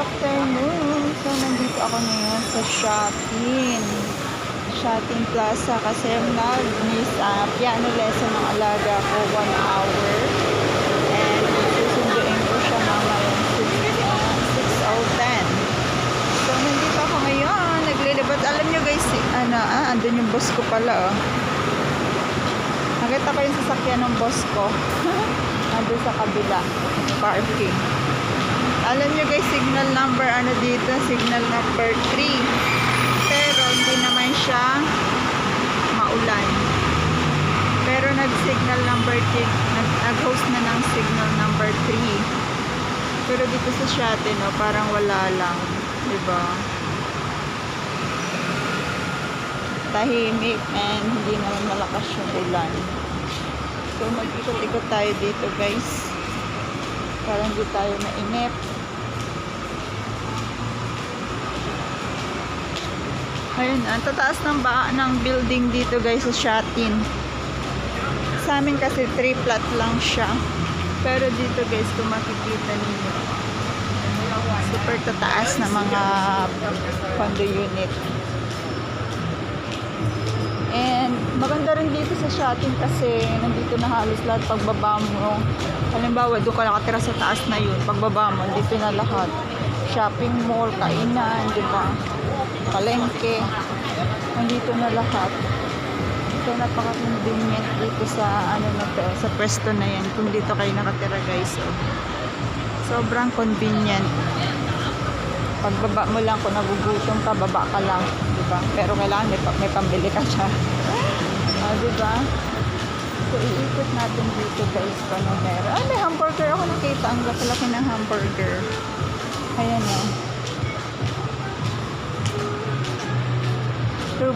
afternoon! So, nandito ako ngayon sa shopping. Shopping Plaza kasi nag-miss uh, piano lesson ng alaga ko one hour. And susunduin ko siya mamaya 6, uh, 6 o 10. So, nandito ako ngayon. Naglilibot. Alam nyo guys, si- ano, ah, andun yung boss ko pala, oh. Nakita ko yung sasakyan ng boss ko. Andun sa kabila. Parking. Alam nyo guys, signal number ano dito? Signal number 3. Pero hindi naman siya maulan. Pero nag-signal number 3, nag- nag-host na ng signal number 3. Pero dito sa Shate, no, parang wala lang. 'di ba? Tahimik and hindi naman malakas yung ulan. So mag-ikot-ikot tayo dito guys. Para hindi tayo mainip. Ayun, ang tataas ng ba ng building dito guys sa Shatin. Sa amin kasi 3 flat lang siya. Pero dito guys, kung makikita ninyo, super tataas na mga condo unit. And maganda rin dito sa Shatin kasi nandito na halos lahat pagbaba mo. Halimbawa, doon ka nakatira sa taas na yun. Pagbaba mo, dito na lahat. Shopping mall, kainan, di ba? Palengke. Nandito na lahat. So, napaka-convenient dito sa, ano na to, sa pwesto na yan. Kung dito kayo nakatira, guys. Oh. Sobrang convenient. Pagbaba mo lang, kung nagugutom ka, baba ka lang. Di ba? Pero kailangan may, may pambili ka dyan. ah, di ba? So, iikot natin dito guys kung ano meron. Ay, may hamburger ako nakita. Ang laki ng hamburger.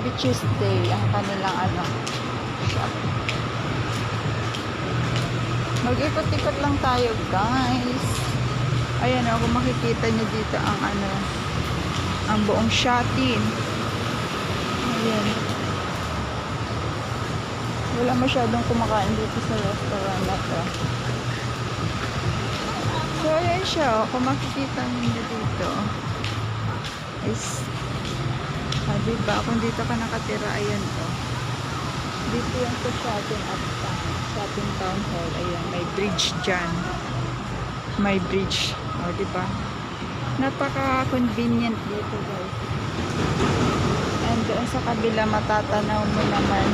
Ruby Tuesday ang kanilang ano. Mag-ikot-ikot lang tayo guys. Ayan o, kung makikita nyo dito ang ano ang buong Shatin. Ayan. Wala masyadong kumakain dito sa restaurant na to. So, ayan siya. oh. Kung makikita ninyo dito, is, ah, diba? Kung dito ka nakatira, ayan to. Dito yan sa shopping uptown. Shopping town hall. Ayan, may bridge dyan. May bridge. O, diba? Napaka-convenient dito, guys. And doon sa kabila, matatanaw mo naman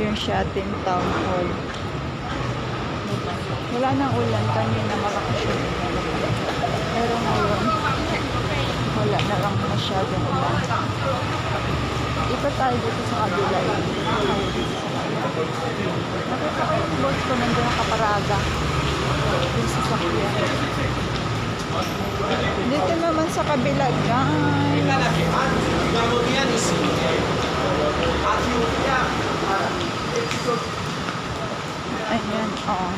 yung Shatin Town Hall. Wala nang ulan kanina malakas yung ulan. Pero ngayon, wala na lang masyadong ulan. Ikot tayo dito sa kabila. eh. Tayo dito sa kabila. Nakita ko yung boss ko nandun nakaparada. Dito sa sakyan. Dito naman sa kabila, guys. Ayan, oo.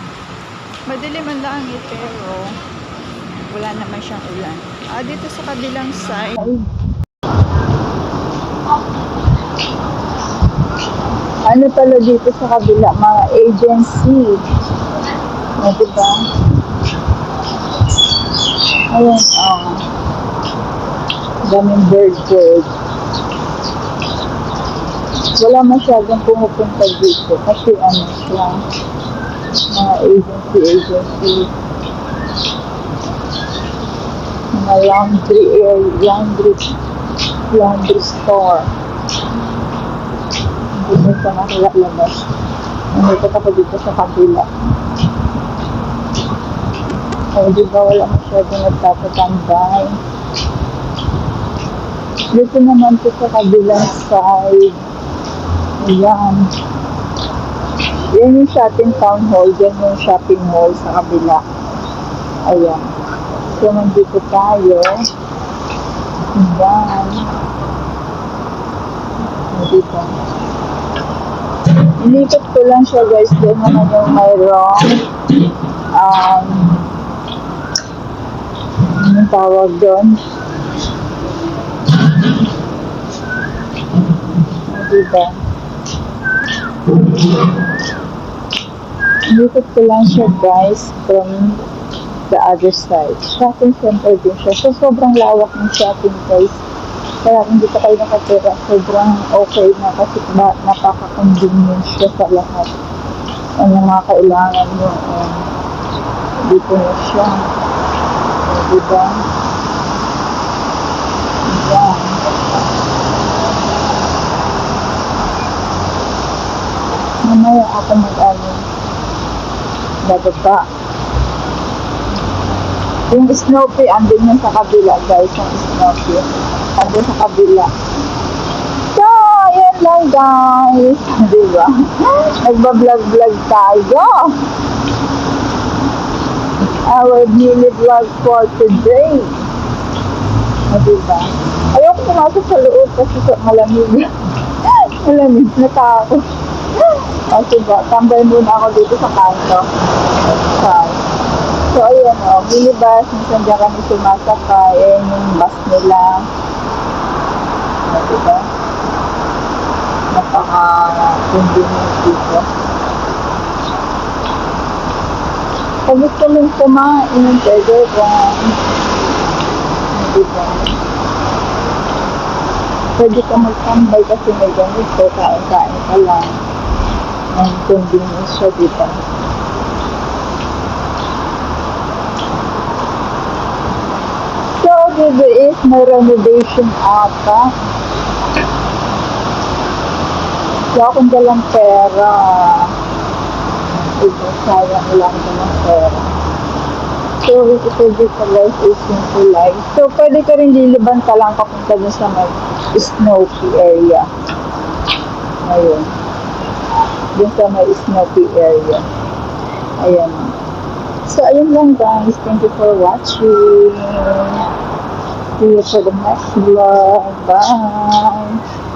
Madilim ang langit pero wala naman siyang ulan. Ah, dito sa kabilang side. Ano pala dito sa kabila? Mga agency. O, diba? Ayan, oo. Daming bird bird. Wala masyadong pumupunta dito kasi ano lang mga agency agency mga laundry area laundry laundry store. Hindi mo sa nakalabas nandito ako dito sa kabila. O di ba wala masyadong nagpapatambay? Dito naman po sa kabilang side. Ayan. Yan yung shopping town hall, yan yung shopping mall sa kabila. Ayan. So, nandito tayo. Ayan. Nandito. Inipat ko lang siya guys. Doon naman yung mayroong um, anong tawag doon? Nandito. Ikot ko lang siya guys from the other side. Shopping center din siya. So, sobrang lawak ng shopping guys. Kaya kung dito kayo nakatira, sobrang okay na kasi ba, napaka-convenience siya sa lahat. Ano mga kailangan mo. Um, dito na siya. O, diba? Yan. Mamaya ako mag-ano. Bababa. Yung Snoopy, andun yun sa kabila, guys. Yung Snoopy. Andun sa kabila. So, yun lang, guys. Di ba? Nagbablog-vlog tayo. Our mini vlog for today. O, di ba? Ayoko pumasok sa loob kasi sa malamig. malamig. Natakot. Kasi ba, tambay muna ako dito sa kanto. Outside. So, ayan o, minibus, minsan dyan kami sumasakay, ayan yung bus nila. O, diba? Napaka-convenient dito. Pag gusto mong kumain, pwede ba? Diba? Pwede ka magtambay kasi may ganito, kain-kain ka lang. Ang convenience siya dito. Is may renovation ata. Wala akong dalang pera. Ito, sayang wala akong dalang pera. So, ito dito guys is simple life. So, pwede ka rin liliban ka lang papunta dun sa may Snowy area. Ayun. Dun sa may Snowy area. Ayan. So, ayun lang guys. Thank you for watching. See you for the next vlog. Bye!